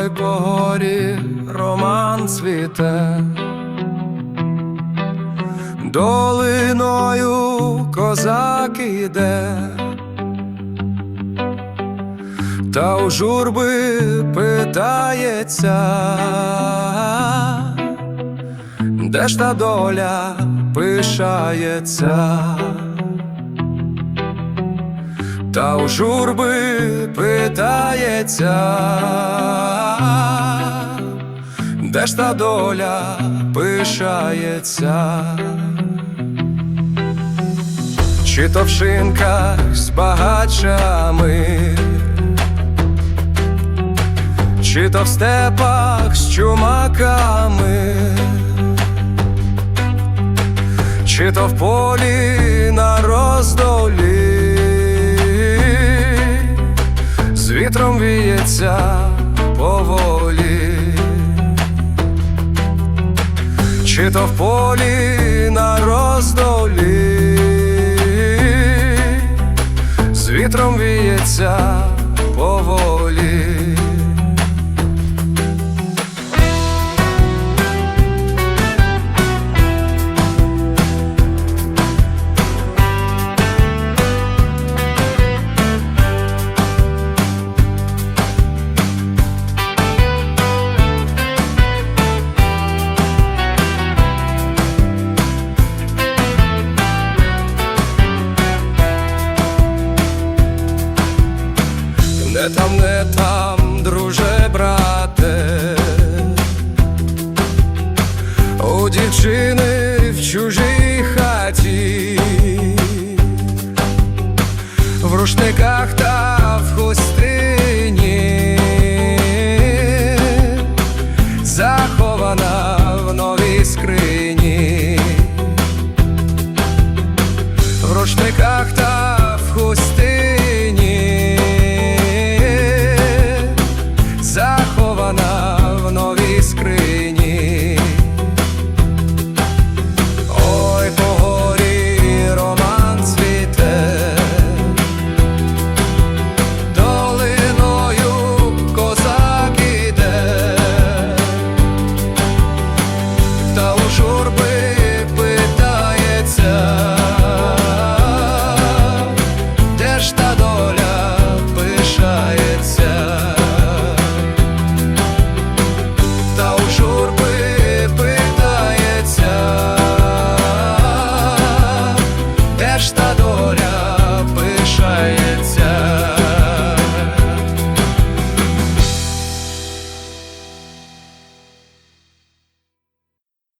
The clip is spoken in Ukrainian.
ой по горі роман цвіте, долиною козак іде, та у журби питається, де ж та доля пишається. Та у журби питається, де ж та доля пишається, чи то в шинках з багачами, чи то в степах з чумаками, чи то в полі на роздолі чи то в полі Не там, не там, друже, брате, у дівчини в чужій хаті, в рушниках та в хусті